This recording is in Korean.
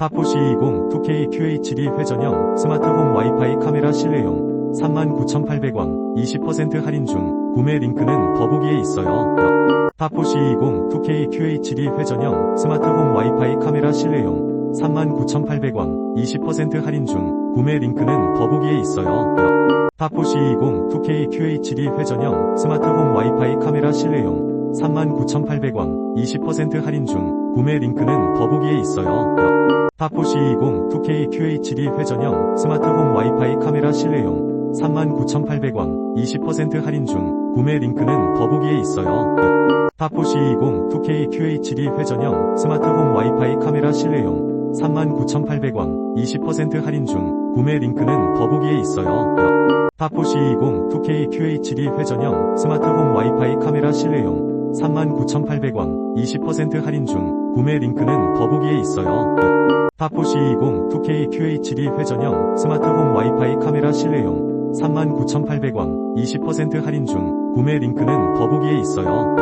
파포시 20 2K QHD 회전형 스마트홈 와이파이 카메라 실내용 39,800원 20% 할인 중 구매 링크는 더보기에 있어요. 파포시 20 2K QHD 회전형 스마트홈 와이파이 카메라 실내용 39,800원 20% 할인 중 구매 링크는 더보기에 있어요. 파포시 20 2K QHD 회전형 스마트홈 와이파이 카메라 실내용 39,800원 20% 할인 중 구매 링크는 더보기에 있어요. 파포시 20 2K QHD 회전형 스마트홈 와이파이 카메라 실내용 39,800원 20% 할인 중 구매 링크는 더보기에 있어요. 파포시 20 2K QHD 회전형 스마트홈 와이파이 카메라 실내용 39,800원 20% 할인 중 구매 링크는 더보기에 있어요. 파포시 20 2K QHD 회전형 스마트홈 와이파이 카메라 실내용 39,800원 20% 할인 중 구매 링크는 더보기에 있어요. 파포시 20 2K QHD 회전형 스마트홈 와이파이 카메라 실내용 39,800원 20% 할인 중 구매 링크는 더보기에 있어요.